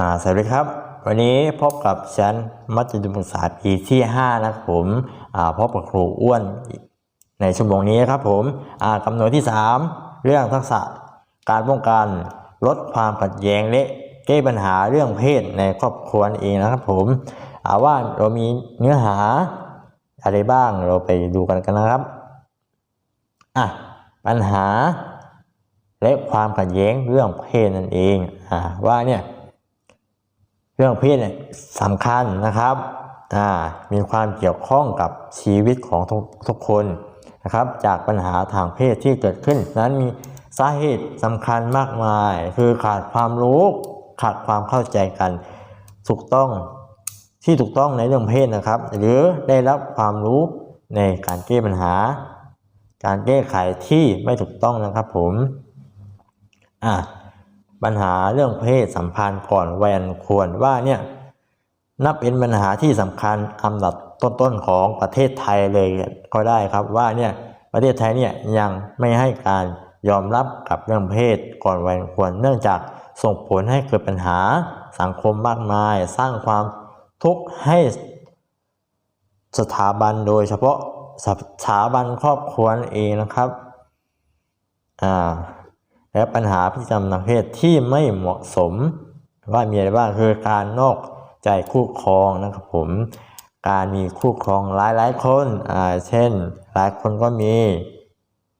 ่าสวัสดีครับ วันนี้พบกับฉันมัธยมศึกษาปีที่5นะครับผมอ่าพบกับครูอ้วนในชั่วโมงนี้ครับผมอ่ากำหนดที่ 3 เรื่องทักษะการป้องกันลดความขัดแย้งและแก้ปัญหาเรื่องเพศในครอบครัวเองนะครับผมอ่าว่าเรามีเนื้อหาอะไรบ้างเราไปดูกันกันนะครับอะปัญหา และความขัดแย้งเรื่องเพศนั่นเองอ่าว่าเนี่ย เรื่องเพศเนี่ยสำคัญนะครับมีความเกี่ยวข้องกับชีวิตของทุกทุกคนนะครับ จากปัญหาทางเพศที่เกิดขึ้น นั้นมีสาเหตุสำคัญมากมาย คือขาดความรู้ขาดความเข้าใจกันถูกต้องที่ถูกต้องในเรื่องเพศนะครับ หรือได้รับความรู้ในการแก้ปัญหา การแก้ไขที่ไม่ถูกต้องนะครับผมอะ ปัญหาเรื่องเพศสัมพันธ์ก่อนวัยอันควรว่าเนี่ยนับเป็นปัญหาที่สำคัญอันดับต้นๆของประเทศไทยเลยก็ได้ครับว่าเนี่ยประเทศไทยเนี่ยยังไม่ให้การยอมรับกับเรื่องเพศก่อนวัยอันควร เนื่องจากส่งผลให้เกิดปัญหาสังคมมากมาย สร้างความทุกข์ให้สถาบันโดยเฉพาะสถาบันครอบครัวเองนะครับ อ่า และปัญหาพฤติกรรมทางเพศที่ไม่เหมาะสม ว่ามีอะไรบ้างคือการนอกใจคู่ครองนะครับผมการมีคู่ครองหลายหลายคนอ่าเช่น หลายคนก็มี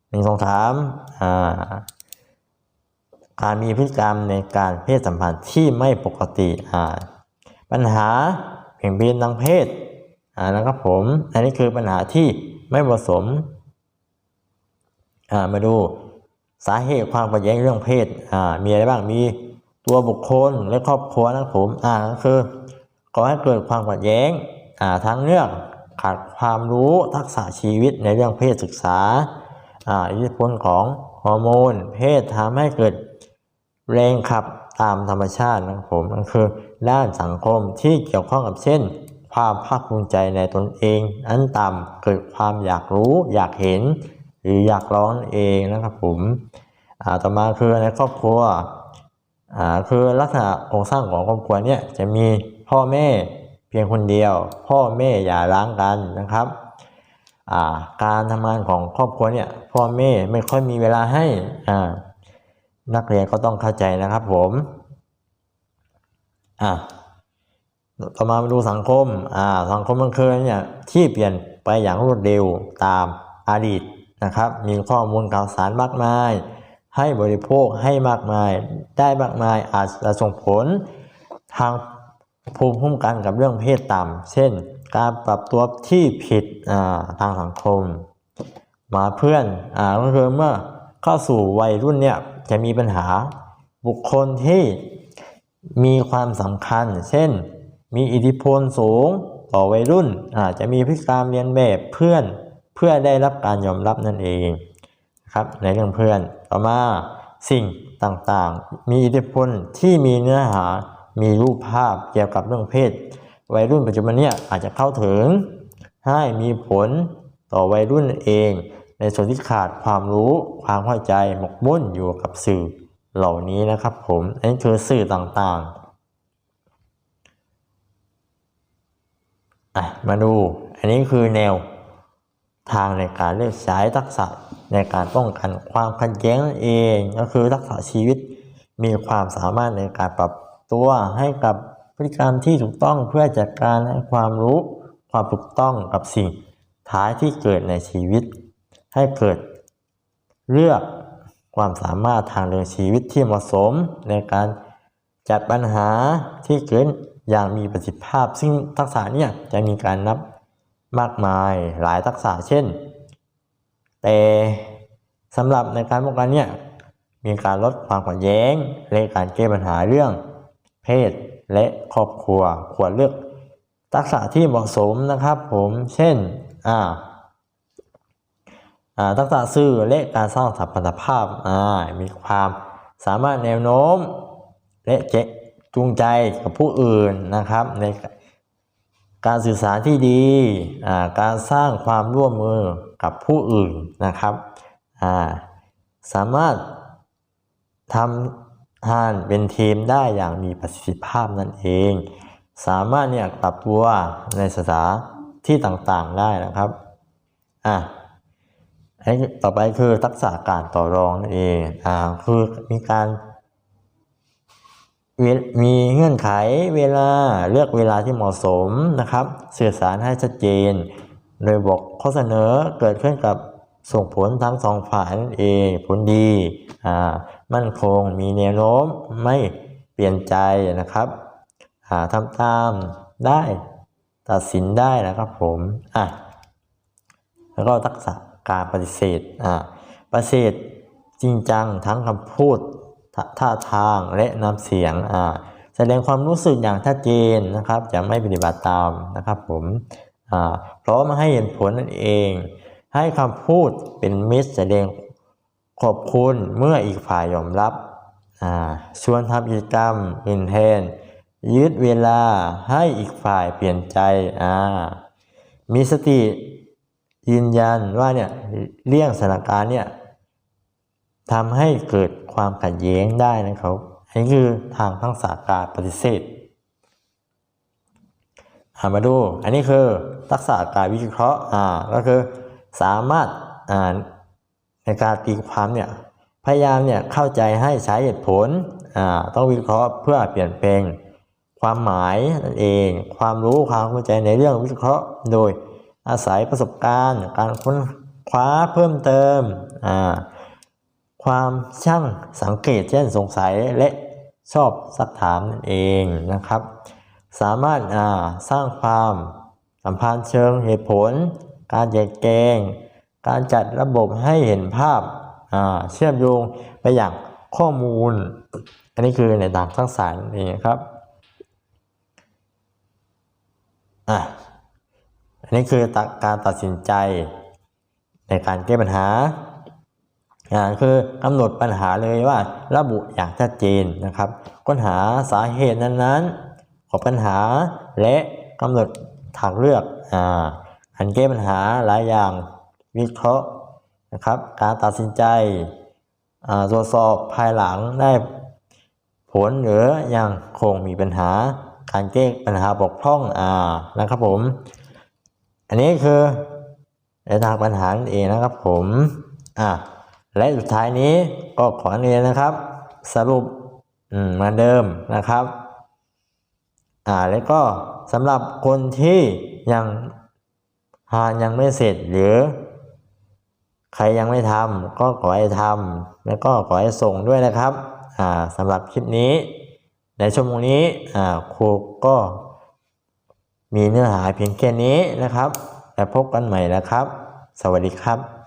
หนึ่งสองสามอ่าการมีพฤติกรรมในการเพศสัมพันธ์ที่ไม่ปกติอ่าปัญหาเพ่งเบนทางเพศอ่านะครับผมอันนี้คือปัญหาที่ไม่เหมาะสมอ่ามาดู สาเหตุความขัดแย้งเรื่องเพศอ่ามีอะไรบ้างมีตัวบุคคลและครอบครัวนะผมอ่าก็คือก่อให้เกิดความขัดแย้งอ่าทั้งเรื่องขาดความรู้ทักษะชีวิตในเรื่องเพศศึกษาอ่าอิทธิพลของฮอร์โมน เพศทำให้เกิดแรงขับตามธรรมชาตินะผมก็คือด้านสังคมที่เกี่ยวข้องกับเช่น ความภาคภูมิใจในตนเอง อันต่ำเกิดความอยากรู้อยากเห็น หรืออยากร้องเองนะครับผมอ่าต่อมาคือในครอบครัวอ่าคือลักษณะโครงสร้างของครอบครัวเนี่ยจะมีพ่อแม่เพียงคนเดียว พ่อแม่อย่าร้างกันนะครับอ่าการทำงานของครอบครัวเนี่ยพ่อแม่ไม่ค่อยมีเวลาให้อ่านักเรียนก็ต้องเข้าใจนะครับผมอ่าต่อมามาดูสังคมอ่าสังคมมันเคยเนี่ยที่เปลี่ยนไปอย่างรวดเร็วตามอดีต นะครับ มีข้อมูลข่าวสารมากมาย ให้บริโภคให้มากมาย ได้มากมายอาจจะส่งผลทางภูมิคุ้มกันกับเรื่องเพศต่ำ เช่น การปรับตัวที่ผิดทางสังคม มาเพื่อนอ่าก็คือเมื่อเข้าสู่วัยรุ่นเนี่ยจะมีปัญหาบุคคลที่มีความสำคัญ เช่น มีอิทธิพลสูงต่อวัยรุ่นอาจจะมีพฤติกรรมเรียนแบบเพื่อน เพื่อได้รับการยอมรับนั่นเองนะครับในเรื่องเพื่อนต่อมาสิ่งต่างๆ มีอิทธิพลที่มีเนื้อหา มีรูปภาพเกี่ยวกับเรื่องเพศ วัยรุ่นปัจจุบันเนี่ยอาจจะเข้าถึง ให้มีผลต่อวัยรุ่นเอง ในส่วนที่ขาดความรู้ความเข้าใจหมกมุ่นอยู่กับสื่อเหล่านี้นะครับผมอันนี้คือสื่อต่างๆอะมาดู อันนี้คือแนว ทางในการเลือกใช้ทักษะในการป้องกันความขัดแย้งนั่นเองก็คือทักษะชีวิต มีความสามารถในการปรับตัวให้กับพฤติกรรมที่ถูกต้องเพื่อจัดการให้ความรู้ความถูกต้องกับสิ่งท้ายที่เกิดในชีวิต ให้เกิดเลือกความสามารถทางเดินชีวิตที่เหมาะสมในการจัดปัญหาที่เกิดอย่างมีประสิทธิภาพ ซึ่งทักษะเนี่ยจะมีการนับ มากมายหลายทักษะเช่น แต่สำหรับในการป้องกันเนี่ยมีการลดความขัดแย้งและการแก้ปัญหาเรื่อง เพศและครอบครัวควรเลือกทักษะที่เหมาะสมนะครับผมเช่นอ่าทักษะสื่อและการสร้างสัมพันธภาพอ่ามีความสามารถแนวโน้ม และเจจูงใจกับผู้อื่นนะครับใน การสื่อสารที่ดี การสร้างความร่วมมือกับผู้อื่นนะครับาสามารถทห้านเป็นทีมได้อย่างมีประสิทธิภาพนั่นเอง สามารถเนี่ยปรับตัวในสถานที่ต่างๆได้นะครับอะต่อไปคือทักษะการต่อรองนั่นเองอ่าคือมีการ มีเงื่อนไขเวลาเลือกเวลาที่เหมาะสมนะครับ สื่อสารให้ชัดเจน โดยบอกข้อเสนอเกิดขึ้นกับส่งผลทั้งสองฝ่ายนั่นเองผลดีอ่ามั่นคงมีแนวโน้มไม่เปลี่ยนใจนะครับอ่าทำตามได้ตัดสินได้นะครับผมอะแล้วก็ทักษะการปฏิเสธอ่าปฏิเสธจริงจังทั้งคำพูด ท่าทาทางและน้ำเสียงอ่าแสดงความรู้สึกอย่างชัดเจนนะครับจะไม่ปฏิบัติตามนะครับผมอ่าพร้อมให้เห็นผลนั่นเอง ให้คำพูดเป็นมิตรแสดงขอบคุณเมื่ออีกฝ่ายยอมรับอ่าชวนทำกิจกรรมอื่นแทนยืดเวลาให้อีกฝ่ายเปลี่ยนใจอ่ามีสติยืนยันว่าเนี่ยเลี่ยงสถานการณ์เนี่ย ทำให้เกิดความขัดแย้งได้นะครับ อันนี้คือทางทักษะการปฏิเสธมาดู อันนี้คือทักษะการวิเคราะห์อ่าก็คือสามารถอ่าในการตีความเนี่ยพยายามเนี่ยเข้าใจให้ใช้เหตุผลอ่าต้องวิเคราะห์เพื่อเปลี่ยนแปลงความหมายนั่นเอง ความรู้ความเข้าใจในเรื่องวิเคราะห์ โดยอาศัยประสบการณ์ การค้นคว้าเพิ่มเติมอ่า ความช่างสังเกตเช่นสงสัยและชอบสักถามนั่นเองนะครับ สามารถาสร้างความสัมพันธ์เชิงเหตุผล การแยกแกงการจัดระบบให้เห็นภาพเชื่อมโยงไปอย่างข้อมูล อันนี้คือในทางสร้างสรรค์นี่ครับอะอันนี้คือการตัดสินใจในการแก้ปัญหา อ่าคือกำหนดปัญหาเลยว่าระบุอย่างชัดเจนนะครับ ค้นหาสาเหตุนั้นๆ ของปัญหาและกำหนดทางเลือกอ่าอันแก้ปัญหาหลายอย่างวิเคราะห์นะครับ การตัดสินใจอ่าตรวจสอบภายหลังได้ผลหรือยังคงมีปัญหาการแก้ปัญหาบกพร่องอ่านะครับผม อันนี้คือในทางปัญหาเองนะครับผมอ่า และสุดท้ายนี้ก็ขอเรียนนะครับ สรุปอืมเหมาเดิมนะครับอ่าแล้วก็สำหรับคนที่ยังหายังไม่เสร็จหรือ ใครยังไม่ทำก็ขอให้ทำแล้วก็ขอให้ส่งด้วยนะครับอ่าสำหรับคลิปนี้ ในชั่วโมงนี้อ่าครูก็มีเนื้อหาเพียงแค่นี้นะครับ แล้วพบกันใหม่นะครับ สวัสดีครับ